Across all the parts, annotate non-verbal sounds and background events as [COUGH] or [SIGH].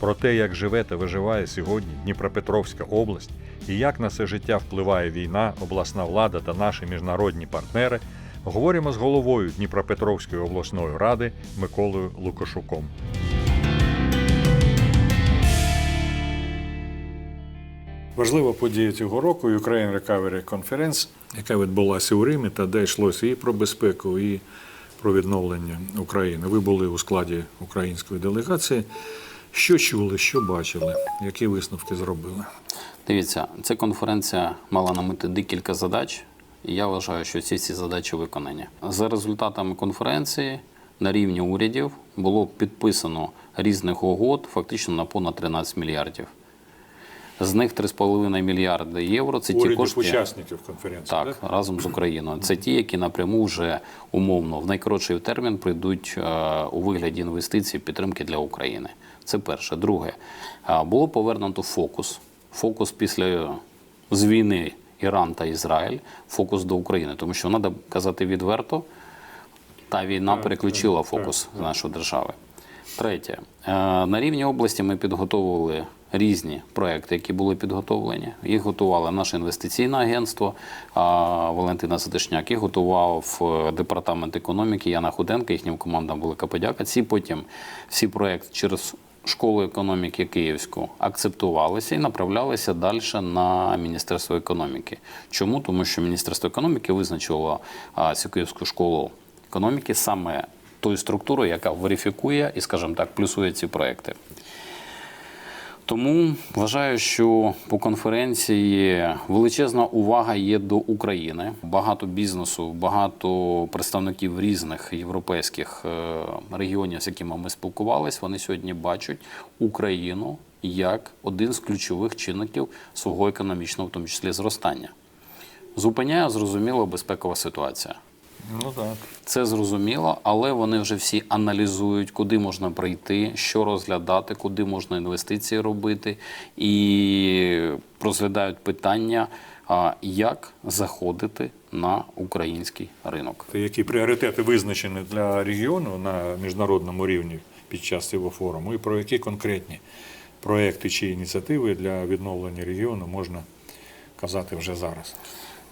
про те, як живе та виживає сьогодні Дніпропетровська область і як на це життя впливає війна, обласна влада та наші міжнародні партнери, говоримо з головою Дніпропетровської обласної ради Миколою Лукашуком. Важлива подія цього року Ukraine Recovery Conference, яка відбулася у Римі, та де йшлося і про безпеку, і про відновлення України. Ви були у складі української делегації. Що чули, що бачили, які висновки зробили? Дивіться, ця конференція мала на меті декілька задач, і я вважаю, що ці всі задачі виконані. За результатами конференції на рівні урядів було підписано різних угод фактично на понад 13 мільярдів. З них 3,5 мільярди євро це ті кошти. учасників конференції. Так, разом з Україною. Це ті, які напряму вже умовно в найкоротший термін прийдуть е, у вигляді інвестицій підтримки для України. Це перше. Друге, було повернуто фокус. Фокус після з війни Іран та Ізраїль, фокус до України. Тому що треба казати відверто, та війна переключила фокус з нашої держави. Третє, на рівні області ми підготовили різні проекти, які були підготовлені. Їх готувало наше інвестиційне агентство Валентина Садишняк, їх готував е, департамент економіки Яна Худенка, їхнім командам велика подяка. Ці потім всі проекти через школу економіки Київську акцептувалися і направлялися далі на Міністерство економіки. Чому? Тому що Міністерство економіки визначило цю Київську школу економіки саме тою структурою, яка верифікує і, скажімо так, плюсує ці проекти. Тому вважаю, що по конференції величезна увага є до України. Багато бізнесу, багато представників різних європейських е, регіонів, з якими ми спілкувалися, вони сьогодні бачать Україну як один з ключових чинників свого економічного, в тому числі зростання. Зупиняє зрозуміло безпекова ситуація. Ну так. Це зрозуміло, але вони вже всі аналізують, куди можна прийти, що розглядати, куди можна інвестиції робити, і розглядають питання, як заходити на український ринок. Які пріоритети визначені для регіону на міжнародному рівні під час цього форуму, і про які конкретні проекти чи ініціативи для відновлення регіону можна казати вже зараз?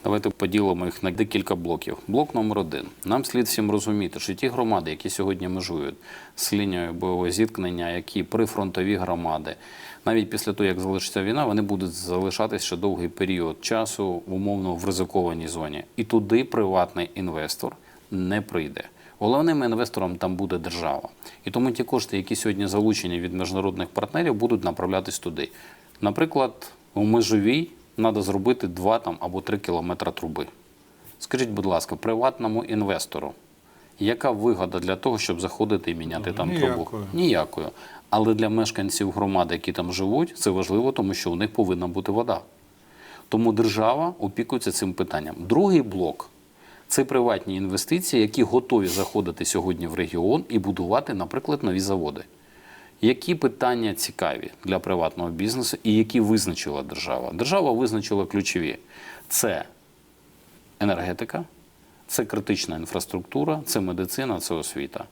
Давайте поділимо їх на декілька блоків. Блок номер один. Нам слід всім розуміти, що ті громади, які сьогодні межують з лінією бойового зіткнення, які прифронтові громади, навіть після того, як залишиться війна, вони будуть залишатися ще довгий період часу умовно в ризикованій зоні. І туди приватний інвестор не прийде. Головним інвестором там буде держава. І тому ті кошти, які сьогодні залучені від міжнародних партнерів, будуть направлятись туди. Наприклад, у межовій треба зробити 2 там, або 3 кілометри труби. Скажіть, будь ласка, приватному інвестору, яка вигода для того, щоб заходити і міняти Ну, там ніякої. трубу? Ніякої. Але для мешканців громади, які там живуть, це важливо, тому що у них повинна бути вода. Тому держава опікується цим питанням. Другий блок це приватні інвестиції, які готові заходити сьогодні в регіон і будувати, наприклад, нові заводи. Які питання цікаві для приватного бізнесу і які визначила держава? Держава визначила ключові: це енергетика, це критична інфраструктура, це медицина, це освіта.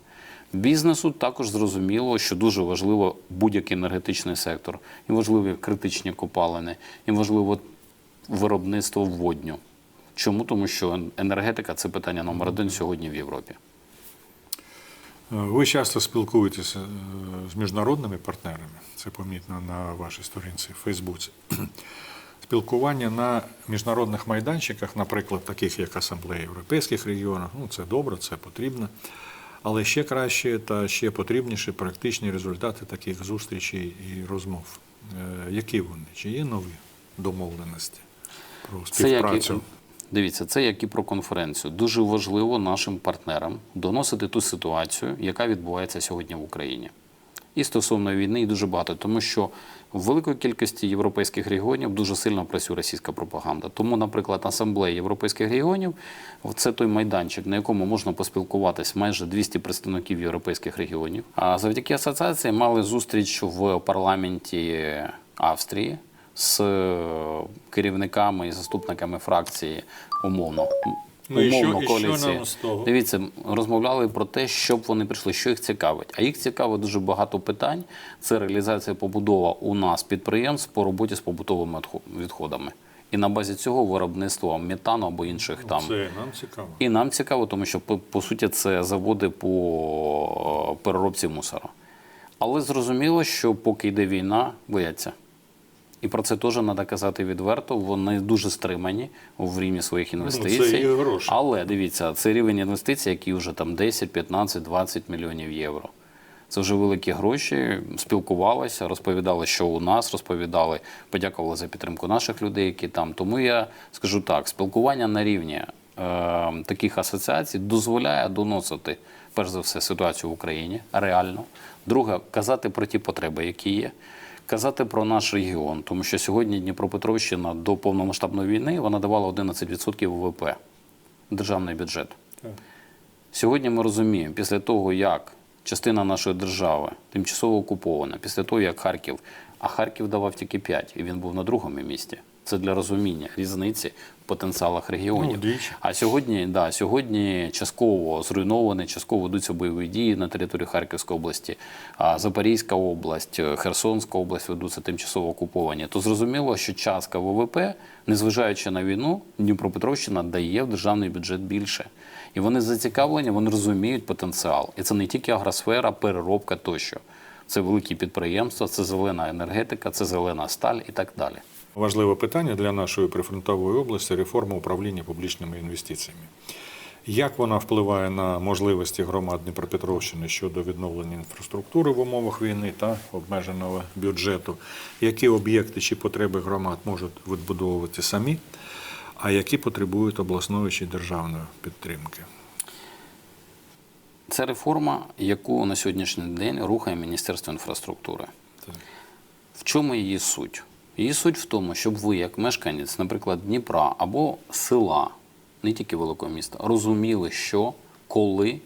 Бізнесу також зрозуміло, що дуже важливо будь-який енергетичний сектор, і важливі критичні копалини, і важливо виробництво водню. Чому? Тому що енергетика це питання номер один сьогодні в Європі. Ви часто спілкуєтеся е, з міжнародними партнерами, це помітно на вашій сторінці в Фейсбуці. [CLEARS THROAT] Спілкування на міжнародних майданчиках, наприклад, таких як Асамблея Європейських регіонів, ну це добре, це потрібно. Але ще краще та ще потрібніше практичні результати таких зустрічей і розмов. Е, Які вони? Чи є нові домовленості про Це як співпрацю? Дивіться, це як і про конференцію. Дуже важливо нашим партнерам доносити ту ситуацію, яка відбувається сьогодні в Україні. І стосовно війни, і дуже багато, тому що в великої кількості європейських регіонів дуже сильно працює російська пропаганда. Тому, наприклад, асамблея європейських регіонів це той майданчик, на якому можна поспілкуватись майже 200 представників європейських регіонів. А завдяки асоціації мали зустріч в парламенті Австрії з керівниками і заступниками фракції умовно Ну, і що- умовно і що коаліції. нам з того? Дивіться, розмовляли про те, щоб вони прийшли, що їх цікавить. А їх цікавить дуже багато питань. Це реалізація побудова у нас підприємств по роботі з побутовими відходами. І на базі цього виробництво метану або інших там. Це нам цікаво. І нам цікаво, тому що по, суті це заводи по е, переробці мусору. Але зрозуміло, що поки йде війна, бояться. І про це теж треба казати відверто. Вони дуже стримані в рівні своїх інвестицій. Ну, це і гроші. Але дивіться, це рівень інвестицій, який вже там 10, 15, 20 мільйонів євро. Це вже великі гроші. Спілкувалися, розповідали, що у нас розповідали, подякували за підтримку наших людей, які там. Тому я скажу так: спілкування на рівні е, таких асоціацій дозволяє доносити перш за все ситуацію в Україні реально. Друге, казати про ті потреби, які є. Казати про наш регіон, тому що сьогодні Дніпропетровщина до повномасштабної війни вона давала 11% ВВП державний бюджет. Так. Сьогодні ми розуміємо, після того, як частина нашої держави тимчасово окупована, після того, як Харків, а Харків давав тільки 5, і він був на другому місці. Це для розуміння різниці в потенціалах регіонів. Ну. А сьогодні, да, сьогодні частково зруйновані, частково ведуться бойові дії на території Харківської області, а Запорізька область, Херсонська область ведуться тимчасово окуповані. То зрозуміло, що частка ВВП, незважаючи на війну, Дніпропетровщина дає в державний бюджет більше. І вони зацікавлені, вони розуміють потенціал. І це не тільки агросфера, переробка тощо. Це великі підприємства, це зелена енергетика, це зелена сталь і так далі. Важливе питання для нашої прифронтової області реформа управління публічними інвестиціями. Як вона впливає на можливості громад Дніпропетровщини щодо відновлення інфраструктури в умовах війни та обмеженого бюджету? Які об'єкти чи потреби громад можуть відбудовувати самі, а які потребують обласної чи державної підтримки? Це реформа, яку на сьогоднішній день рухає Міністерство інфраструктури. Так. В чому її суть? Її суть в тому, щоб ви, як мешканець, наприклад, Дніпра або села, не тільки великого міста, розуміли, що коли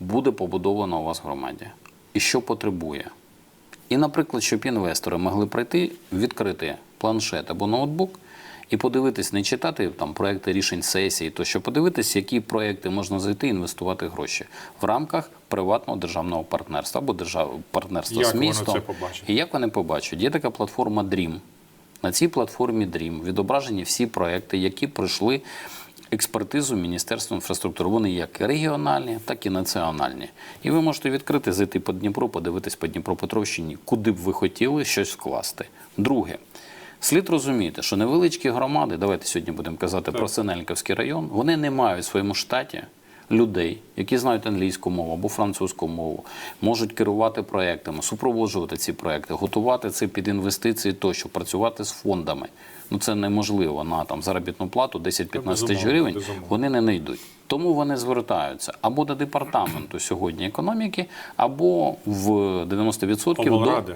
буде побудовано у вас громаді і що потребує. І, наприклад, щоб інвестори могли прийти, відкрити планшет або ноутбук і подивитись, не читати там проекти рішень сесії, то що подивитись, які проекти можна зайти і інвестувати гроші в рамках приватного державного партнерства або держав... партнерства Як з вони містом. це? І як вони побачать? Є така платформа Dream. На цій платформі Dream відображені всі проекти, які пройшли експертизу Міністерства інфраструктури. Вони як і регіональні, так і національні. І ви можете відкрити, зайти по Дніпру, подивитись по Дніпропетровщині, куди б ви хотіли щось вкласти. Друге. Слід розуміти, що невеличкі громади, давайте сьогодні будемо казати про Синельниковський район, вони не мають в своєму штаті людей, які знають англійську мову або французьку мову, можуть керувати проектами, супроводжувати ці проекти, готувати це під інвестиції тощо, працювати з фондами. Ну це неможливо на там заробітну плату 10-15 тисяч гривень. безумовно. Вони не знайдуть. Тому вони звертаються або до департаменту сьогодні економіки, або в 90% до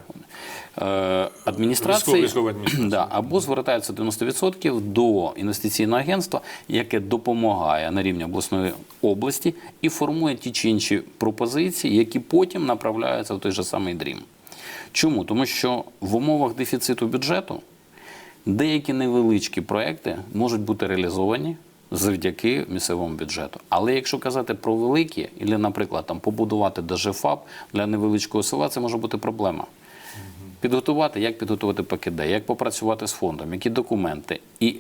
е, адміністрації, військової [CLEARS THROAT] адміністрації. Да, або звертаються 90% до інвестиційного агентства, яке допомагає на рівні обласної області і формує ті чи інші пропозиції, які потім направляються в той же самий дрім. Чому? Тому що в умовах дефіциту бюджету деякі невеличкі проекти можуть бути реалізовані завдяки місцевому бюджету. Але якщо казати про великі, і, наприклад, там побудувати даже ФАП для невеличкого села, це може бути проблема. Підготувати, як підготувати ПКД, як попрацювати з фондом, які документи. І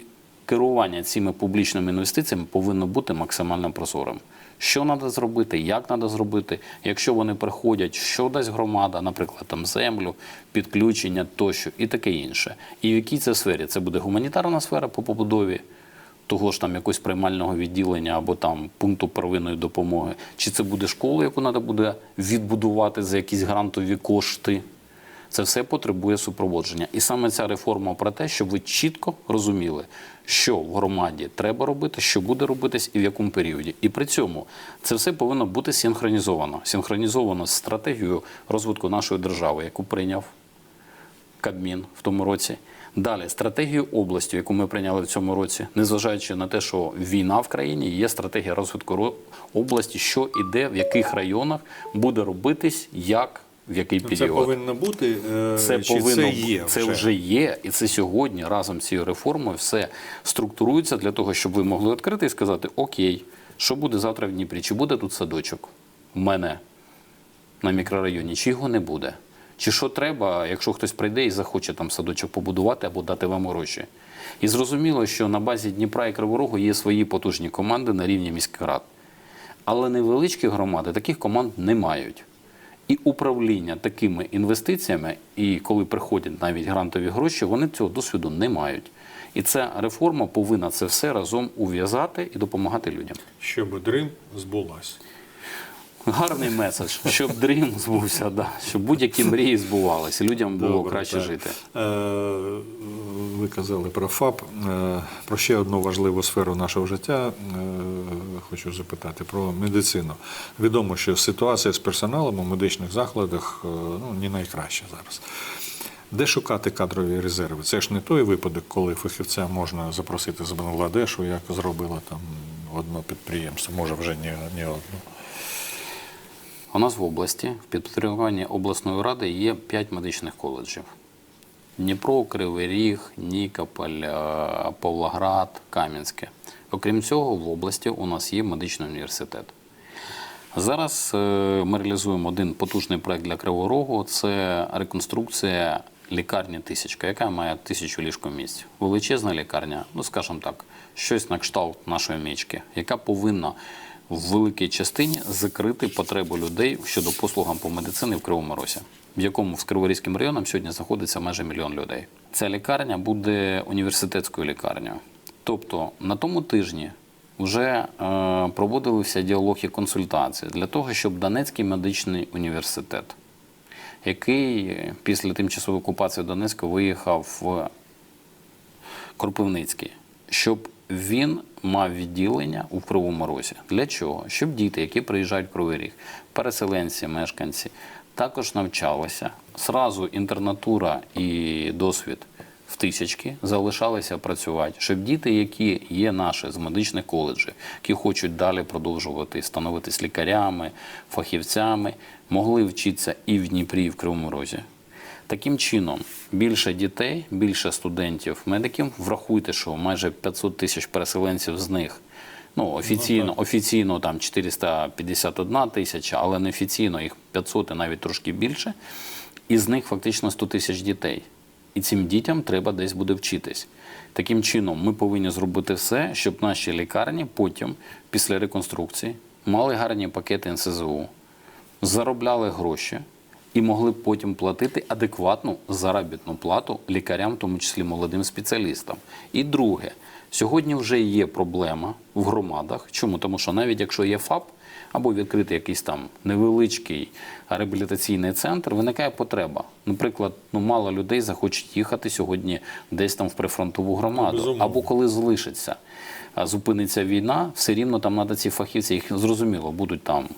керування цими публічними інвестиціями повинно бути максимально прозорим. Що треба зробити, як треба зробити, якщо вони приходять, що дасть громада, наприклад, там землю, підключення тощо і таке інше. І в якій це сфері? Це буде гуманітарна сфера по побудові того ж там якогось приймального відділення або там пункту первинної допомоги, чи це буде школа, яку треба буде відбудувати за якісь грантові кошти. Це все потребує супроводження. І саме ця реформа про те, щоб ви чітко розуміли, що в громаді треба робити, що буде робитись і в якому періоді. І при цьому це все повинно бути синхронізовано. Синхронізовано з стратегією розвитку нашої держави, яку прийняв Кабмін в тому році. Далі стратегію області, яку ми прийняли в цьому році, незважаючи на те, що війна в країні, є стратегія розвитку області, що і де, в яких районах буде робитись, як в який Це період. повинно бути, е, Це чи повинно це є це вже є, і це сьогодні разом з цією реформою все структурується для того, щоб ви могли відкрити і сказати: Окей, що буде завтра в Дніпрі? Чи буде тут садочок? У мене на мікрорайоні, чи його не буде? Чи що треба, якщо хтось прийде і захоче там садочок побудувати або дати вам гроші? І зрозуміло, що на базі Дніпра і Кривого Рогу є свої потужні команди на рівні міських рад. Але невеличкі громади таких команд не мають. І управління такими інвестиціями, і коли приходять навіть грантові гроші, вони цього досвіду не мають. І ця реформа повинна це все разом ув'язати і допомагати людям. щоб дрим збулась. Гарний меседж, щоб дрім збувся, да, щоб будь-які мрії збувалися, людям було Добре, краще так. жити. Е, Ви казали про ФАП. Е, Про ще одну важливу сферу нашого життя е, хочу запитати про медицину. Відомо, що ситуація з персоналом у медичних закладах ну, не найкраща зараз. Де шукати кадрові резерви? Це ж не той випадок, коли фахівця можна запросити з Бангладешу, як зробило там одне підприємство, може вже не, не одну. У нас в області в підпорядкуванні обласної ради є 5 медичних коледжів: Дніпро, Кривий Ріг, Нікополь, е, Павлоград, Кам'янське. Окрім цього, в області у нас є медичний університет. Зараз е, ми реалізуємо один потужний проект для Кривого Рогу. Це реконструкція лікарні Тисячка, яка має тисячу ліжкомісць. Величезна лікарня, ну скажімо так, щось на кшталт нашої мічки, яка повинна в великій частині закрити потребу людей щодо послугам по медицині в Кривому Розі, в якому з Криворізьким районом сьогодні знаходиться майже мільйон людей. Ця лікарня буде університетською лікарнею. Тобто на тому тижні вже е, проводилися діалог і консультації для того, щоб Донецький медичний університет, який після тимчасової окупації Донецька виїхав в Кропивницький, щоб він мав відділення у Кривому Розі. Для чого? Щоб діти, які приїжджають в Кривий Ріг, переселенці, мешканці, також навчалися. Зразу інтернатура і досвід в тисячки залишалися працювати, щоб діти, які є наші з медичних коледжів, які хочуть далі продовжувати становитись лікарями, фахівцями, могли вчитися і в Дніпрі, і в Кривому Розі. Таким чином, більше дітей, більше студентів, медиків. Врахуйте, що майже 500 тисяч переселенців з них. Ну, офіційно, офіційно там 451 тисяча, але неофіційно їх 500 і навіть трошки більше. І з них фактично 100 тисяч дітей. І цим дітям треба десь буде вчитись. Таким чином, ми повинні зробити все, щоб наші лікарні потім, після реконструкції, мали гарні пакети НСЗУ, заробляли гроші і могли б потім платити адекватну заробітну плату лікарям, в тому числі молодим спеціалістам. І друге, сьогодні вже є проблема в громадах. Чому? Тому що навіть якщо є ФАП або відкрити якийсь там невеличкий реабілітаційний центр, виникає потреба. Наприклад, ну мало людей захочуть їхати сьогодні десь там в прифронтову громаду, Безумовно. або коли залишиться. а, Зупиниться війна, все рівно там треба ці фахівці, їх зрозуміло, будуть там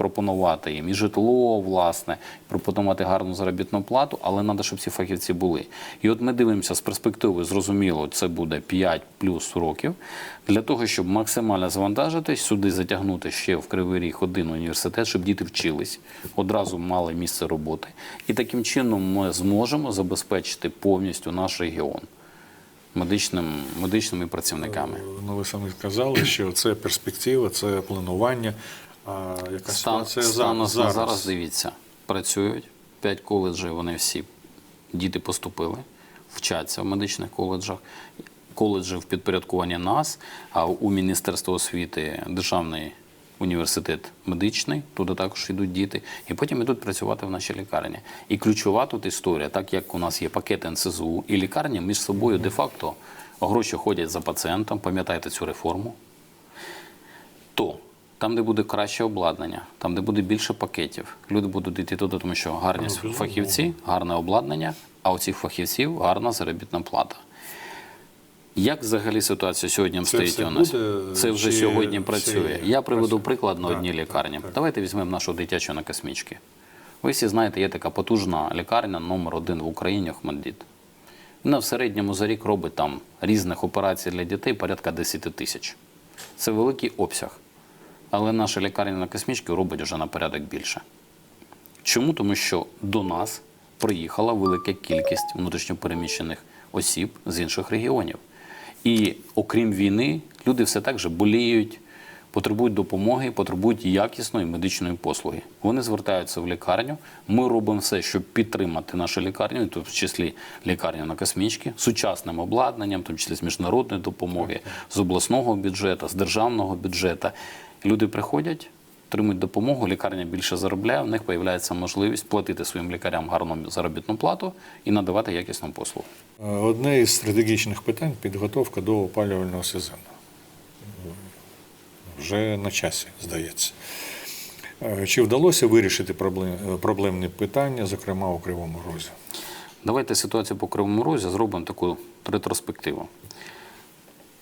пропонувати їм і житло, власне, пропонувати гарну заробітну плату, але треба, щоб ці фахівці були. І от ми дивимося з перспективи, зрозуміло, це буде 5 плюс років, для того, щоб максимально завантажитись, сюди затягнути ще в Кривий Ріг один університет, щоб діти вчились, одразу мали місце роботи. І таким чином ми зможемо забезпечити повністю наш регіон медичним, медичними працівниками. Ну, ви самі сказали, що це перспектива, це планування. А яка Стан, ситуація стан зараз? зараз. зараз дивіться, працюють. П'ять коледжів, вони всі, діти поступили, вчаться в медичних коледжах. Коледжі в підпорядкуванні нас, а у Міністерства освіти Державний університет медичний, туди також йдуть діти, і потім йдуть працювати в нашій лікарні. І ключова тут історія, так як у нас є пакет НСЗУ і лікарні між собою де-факто гроші ходять за пацієнтом, пам'ятаєте цю реформу? то там, де буде краще обладнання, там, де буде більше пакетів, люди будуть йти туди, тому що гарні безумовно. фахівці, гарне обладнання, а у цих фахівців гарна заробітна плата. Як взагалі ситуація сьогодні стоїть у нас? буде, це вже сьогодні працює. Я приведу приклад на Так, одній так, лікарні. так. Давайте візьмемо нашу дитячу на космічки. Ви всі знаєте, є така потужна лікарня номер один в Україні Охмаддіт. Вона в середньому за рік робить там різних операцій для дітей порядка 10 тисяч. Це великий обсяг. Але наша лікарня на космічки робить вже на порядок більше. Чому? Тому що до нас приїхала велика кількість внутрішньопереміщених осіб з інших регіонів. І окрім війни, люди все так же боліють, потребують допомоги, потребують якісної медичної послуги. Вони звертаються в лікарню. Ми робимо все, щоб підтримати нашу лікарню, в числі лікарню на космічки, сучасним обладнанням, в тому числі з міжнародної допомоги, з обласного бюджету, з державного бюджету. Люди приходять. Отримують допомогу, лікарня більше заробляє, в них з'являється можливість платити своїм лікарям гарну заробітну плату і надавати якісну послугу. Е, Одне із стратегічних питань підготовка до опалювального сезону. Вже на часі, здається. Е, Чи вдалося вирішити проблем- проблемні питання, зокрема у Кривому Розі? Давайте ситуацію по Кривому Розі зробимо таку ретроспективу.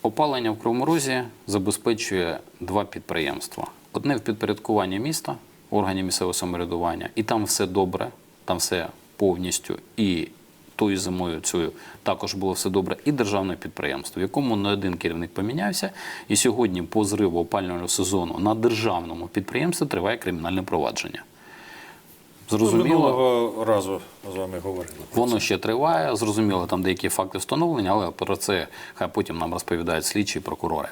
Опалення в Кривому забезпечує два підприємства. Одне в підпорядкуванні міста, органів місцевого самоврядування, і там все добре, там все повністю. І тою зимою цією також було все добре. І державне підприємство, в якому не один керівник помінявся. І сьогодні, по зриву опалювального сезону, на державному підприємстві триває кримінальне провадження. Зрозуміло. Минулого разу з вами говорили. Воно ще триває. Зрозуміло, там деякі факти встановлення, але про це хай потім нам розповідають слідчі і прокурори.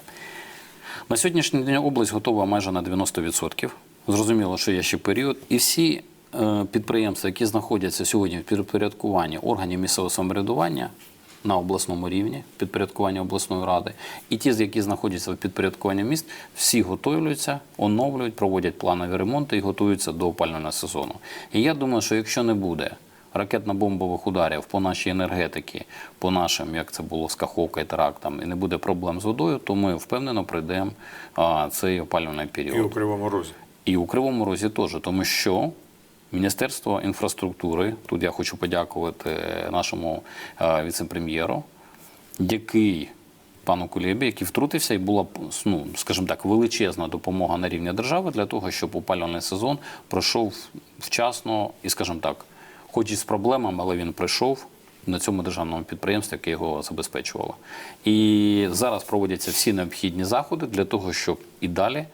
На сьогоднішній день область готова майже на 90%. Зрозуміло, що є ще період. І всі е, підприємства, які знаходяться сьогодні в підпорядкуванні органів місцевого самоврядування на обласному рівні, підпорядкування обласної ради, і ті, які знаходяться в підпорядкуванні міст, всі готуються, оновлюють, проводять планові ремонти і готуються до опалювального сезону. І я думаю, що якщо не буде ракетно-бомбових ударів по нашій енергетиці, по нашим, як це було з Каховка і терактам, і не буде проблем з водою, то ми впевнено пройдемо а, цей опалювальний період. І у Кривому Розі. І у Кривому Розі теж, тому що Міністерство інфраструктури, тут я хочу подякувати нашому е, віце-прем'єру, який пану Кулєбі, який втрутився, і була ну, скажімо так, величезна допомога на рівні держави для того, щоб опалювальний сезон пройшов вчасно і, скажімо так, хоч і з проблемами, але він пройшов. На цьому державному підприємстві, яке його забезпечувало. І зараз проводяться всі необхідні заходи для того, щоб і далі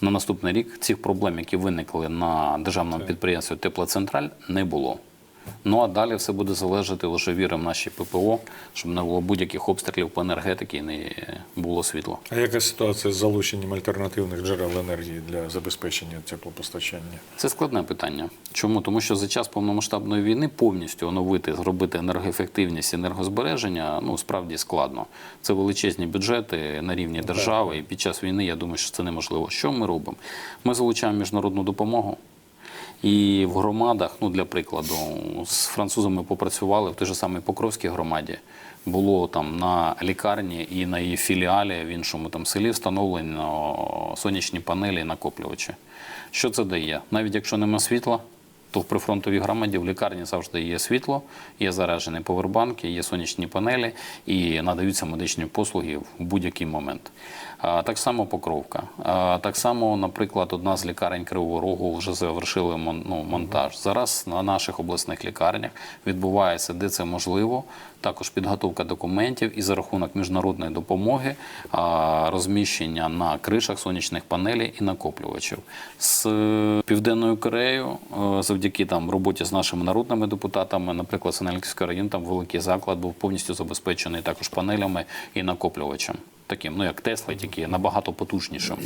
на наступний рік цих проблем, які виникли на державному підприємстві Теплоцентраль, не було. Ну а далі все буде залежати, лише віримо в наші ППО, щоб не було будь-яких обстрілів по енергетиці і не було світла. А яка ситуація з залученням альтернативних джерел енергії для забезпечення теплопостачання? Це складне питання. Чому? Тому що за час повномасштабної війни повністю оновити, зробити енергоефективність енергозбереження ну справді складно. Це величезні бюджети на рівні держави, і під час війни я думаю, що це неможливо. Що ми робимо? Ми залучаємо міжнародну допомогу. І в громадах, ну для прикладу, з французами попрацювали в той же самій Покровській громаді. Було там на лікарні і на її філіалі в іншому там селі встановлено сонячні панелі і накоплювачі. Що це дає? Навіть якщо нема світла, то в прифронтовій громаді в лікарні завжди є світло, є заражені повербанки, є сонячні панелі і надаються медичні послуги в будь-який момент. Так само Покровка. Так само, наприклад, одна з лікарень Кривого Рогу вже завершили ну, монтаж. Зараз на наших обласних лікарнях відбувається, де це можливо, також підготовка документів і за рахунок міжнародної допомоги розміщення на кришах сонячних панелей і накоплювачів. З Південною Кореєю, е, завдяки там роботі з нашими народними депутатами, наприклад, Сенельківський район, там великий заклад був повністю забезпечений також панелями і накоплювачем. Таким, ну як Тесла, тільки набагато потужнішим.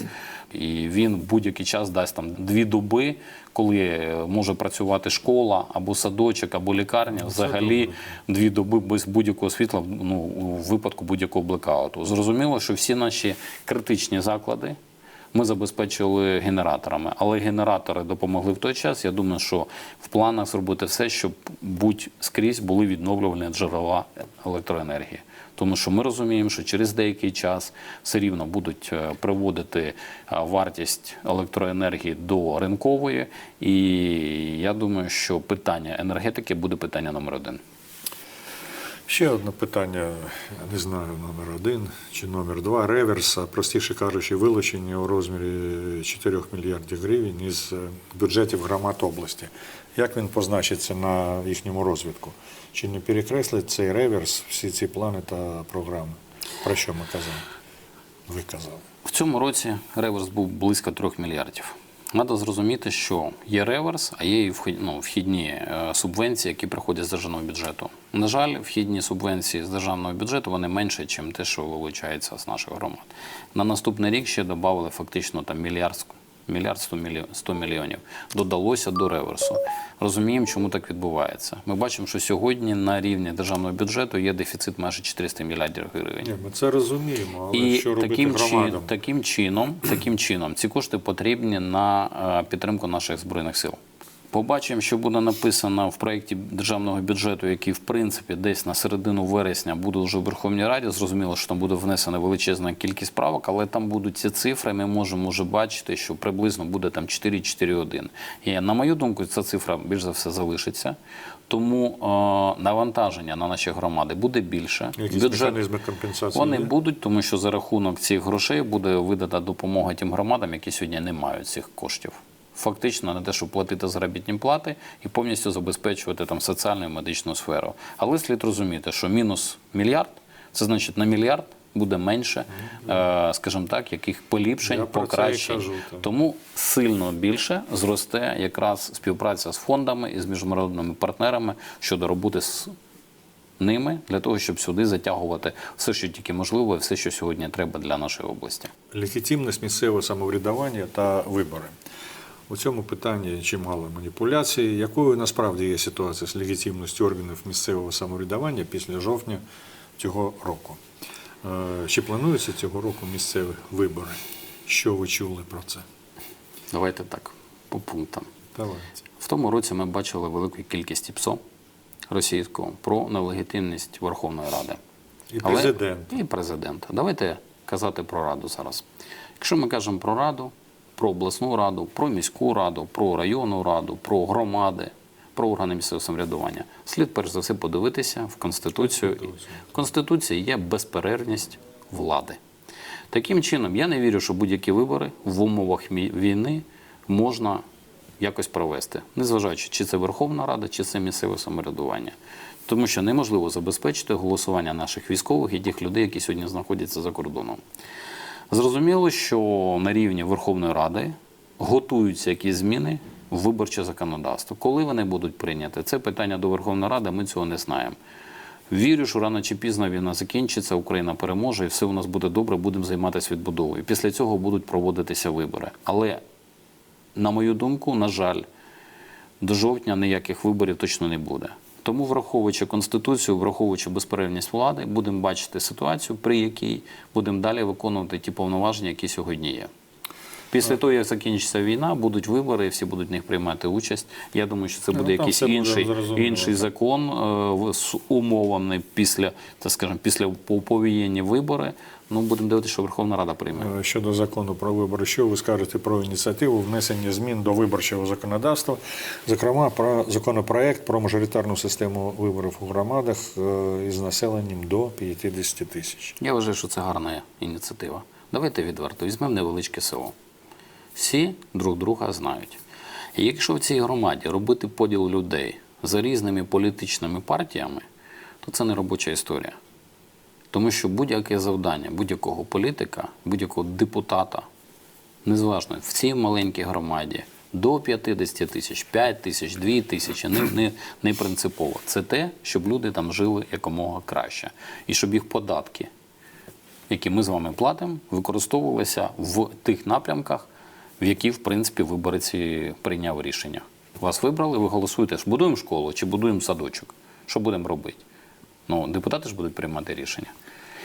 І він будь-який час дасть там дві доби, коли може працювати школа або садочок, або лікарня. Взагалі дві доби без будь-якого світла ну, у випадку будь-якого блекауту. Зрозуміло, що всі наші критичні заклади ми забезпечили генераторами, але генератори допомогли в той час. Я думаю, що в планах зробити все, щоб будь скрізь були відновлювані джерела електроенергії. Тому що ми розуміємо, що через деякий час все рівно будуть е, приводити е, вартість електроенергії до ринкової, і я думаю, що питання енергетики буде питання номер один. Ще одне питання, не знаю, номер один чи номер два. Реверса, простіше кажучи, вилучення у розмірі 4 мільярдів гривень із е, бюджетів громад області. Як він позначиться на їхньому розвитку? Чи не перекреслить цей реверс всі ці плани та програми? Про що ми казали? Ви казали. В цьому році реверс був близько 3 мільярдів. Треба зрозуміти, що є реверс, а є і ну, вхідні е, субвенції, які приходять з державного бюджету. На жаль, вхідні субвенції з державного бюджету вони менше, ніж те, що вилучається з наших громад. На наступний рік ще додали фактично там мільярд, мільярд 100 мільйонів, 100 мільйонів. Додалося до реверсу. Розуміємо, чому так відбувається. Ми бачимо, що сьогодні на рівні державного бюджету є дефіцит майже 400 мільярдів гривень. Ні, ми це розуміємо, але І що робити таким, громадам? таким, чином, таким чином ці кошти потрібні на е, підтримку наших збройних сил. Побачимо, що буде написано в проєкті державного бюджету, який в принципі десь на середину вересня буде вже в Верховній Раді. Зрозуміло, що там буде внесена величезна кількість правок, але там будуть ці цифри. Ми можемо вже бачити, що приблизно буде там 4-4-1. І на мою думку, ця цифра більш за все залишиться. Тому е, навантаження на наші громади буде більше. Якісь механізми компенсації Вони є? будуть, тому що за рахунок цих грошей буде видана допомога тим громадам, які сьогодні не мають цих коштів. Фактично на те, щоб платити заробітні плати і повністю забезпечувати там соціальну і медичну сферу. Але слід розуміти, що мінус мільярд це значить на мільярд буде менше, е, скажімо так, яких поліпшень, Я покращень. кажу. Тому сильно більше зросте якраз співпраця з фондами і з міжнародними партнерами щодо роботи з ними для того, щоб сюди затягувати все, що тільки можливо, і все, що сьогодні треба для нашої області. легітимність місцевого самоврядування та вибори. У цьому питанні чимало маніпуляцій. Якою насправді є ситуація з легітимністю органів місцевого самоврядування після жовтня цього року? Е, Чи плануються цього року місцеві вибори? Що ви чули про це? Давайте так, по пунктам. Давайте. В тому році ми бачили велику кількість ІПСО російського про нелегітимність Верховної Ради. І президент. І президента. Давайте казати про раду зараз. Якщо ми кажемо про раду, про обласну раду, про міську раду, про районну раду, про громади, про органи місцевого самоврядування, слід перш за все подивитися в Конституцію. В Конституції є безперервність влади. Таким чином, я не вірю, що будь-які вибори в умовах війни можна якось провести, незважаючи, чи це Верховна Рада, чи це місцеве самоврядування. Тому що неможливо забезпечити голосування наших військових і тих людей, які сьогодні знаходяться за кордоном. Зрозуміло, що на рівні Верховної Ради готуються якісь зміни в виборче законодавство. Коли вони будуть прийняті, це питання до Верховної Ради, ми цього не знаємо. Вірю, що рано чи пізно війна закінчиться, Україна переможе, і все у нас буде добре, будемо займатися відбудовою. Після цього будуть проводитися вибори. Але, на мою думку, на жаль, до жовтня ніяких виборів точно не буде. Тому, враховуючи конституцію, враховуючи безперервність влади, будемо бачити ситуацію, при якій будемо далі виконувати ті повноваження, які сьогодні є. Після того, як закінчиться війна, будуть вибори, і всі будуть в них приймати участь. Я думаю, що це Ну, буде там якийсь все буде інший, інший закон е, з умовами після, так скажемо, після повоєнні вибори. Ну, будемо дивитися, що Верховна Рада прийме. Е, Щодо закону про вибори, що ви скажете про ініціативу внесення змін до виборчого законодавства, зокрема про законопроект про мажоритарну систему виборів у громадах е, із населенням до 50 тисяч. Я вважаю, що це гарна ініціатива. Давайте відверто, візьмемо невеличке село. Всі друг друга знають. І якщо в цій громаді робити поділ людей за різними політичними партіями, то це не робоча історія. Тому що будь-яке завдання будь-якого політика, будь-якого депутата, незважно в цій маленькій громаді до 50 тисяч, 5 тисяч, 2 тисячі, не, не, не принципово. Це те, щоб люди там жили якомога краще. І щоб їх податки, які ми з вами платимо, використовувалися в тих напрямках, в які, в принципі, виборець і прийняв рішення. Вас вибрали, ви голосуєте, ж будуємо школу чи будуємо садочок. Що будемо робити? Ну, депутати ж будуть приймати рішення.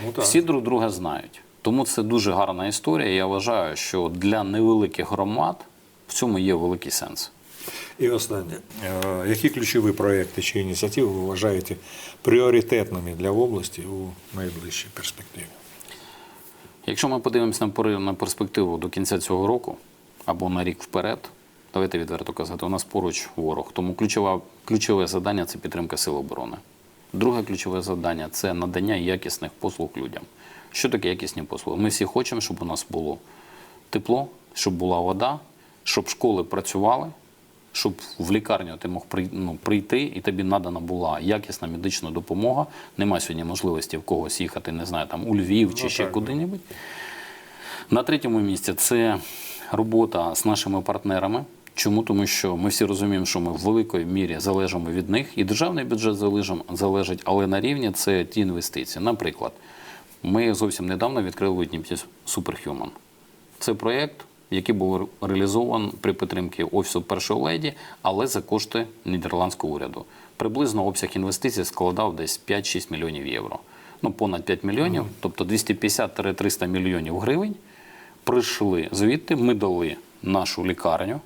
Ну, так. Всі друг друга знають. Тому це дуже гарна історія. Я вважаю, що для невеликих громад в цьому є великий сенс. І останнє. Е, Які ключові проекти чи ініціативи ви вважаєте пріоритетними для області у найближчій перспективі? Якщо ми подивимося на перспективу до кінця цього року або на рік вперед, давайте відверто казати, у нас поруч ворог. Тому ключове, ключове завдання це підтримка сил оборони. Друге ключове завдання це надання якісних послуг людям. Що таке якісні послуги? Ми всі хочемо, щоб у нас було тепло, щоб була вода, щоб школи працювали, щоб в лікарню ти мог ну, прийти і тобі надана була якісна медична допомога. Нема сьогодні можливості в когось їхати, не знаю, там у Львів чи Ну, ще куди-небудь. На третьому місці це робота з нашими партнерами. Чому? Тому що ми всі розуміємо, що ми в великій мірі залежимо від них, і державний бюджет залежить, але на рівні це ті інвестиції. Наприклад, ми зовсім недавно відкрили Дніпрі Superhuman. Це проєкт, який був реалізований при підтримці Офісу першої леді, але за кошти нідерландського уряду. Приблизно обсяг інвестицій складав десь 5-6 мільйонів євро. Ну, понад 5 мільйонів, тобто 250-300 мільйонів гривень прийшли звідти. Ми дали нашу лікарню,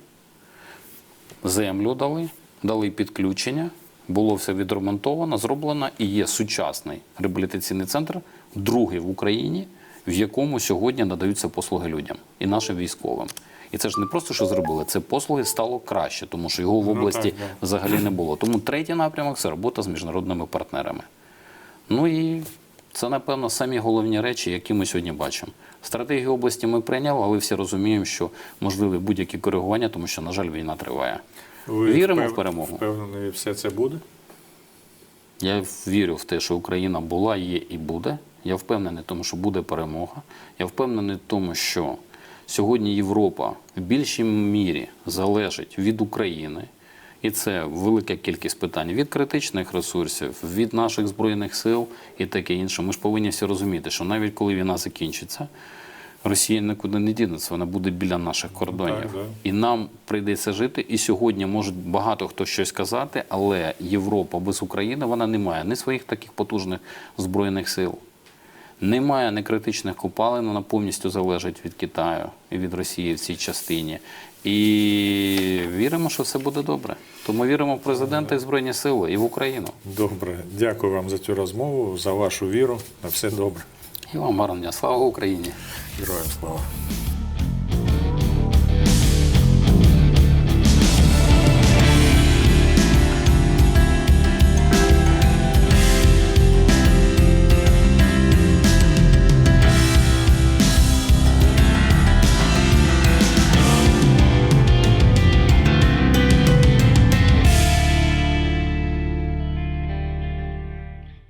землю дали, дали підключення, було все відремонтовано, зроблено і є сучасний реабілітаційний центр, другий в Україні, в якому сьогодні надаються послуги людям і нашим військовим. І це ж не просто що зробили, це послуги стало краще, тому що його в Ну, області так, да. взагалі не було. Тому третій напрямок це робота з міжнародними партнерами. Ну і це, напевно, самі головні речі, які ми сьогодні бачимо. Стратегію області ми прийняли, але всі розуміємо, що можливі будь-які коригування, тому що, на жаль, війна триває. Ви Віримо впев- в перемогу. Впевнений, все це буде? Я вірю в те, що Україна була, є і буде. Я впевнений в тому, що буде перемога. Я впевнений в тому, що сьогодні Європа в більшій мірі залежить від України. І це велика кількість питань від критичних ресурсів, від наших збройних сил і таке інше. Ми ж повинні всі розуміти, що навіть коли війна закінчиться, Росія нікуди не дінеться, вона буде біля наших кордонів. так, да. І нам прийдеться жити. І сьогодні може багато хто щось казати, але Європа без України вона не має ні своїх таких потужних збройних сил, немає ні критичних копалин, вона повністю залежить від Китаю і від Росії в цій частині. І віримо, що все буде добре. Тому віримо в президента і Збройні Сили і в Україну. Добре. Дякую вам за цю розмову, за вашу віру. На все добре. І вам гарного дня. Слава Україні! Героям слава.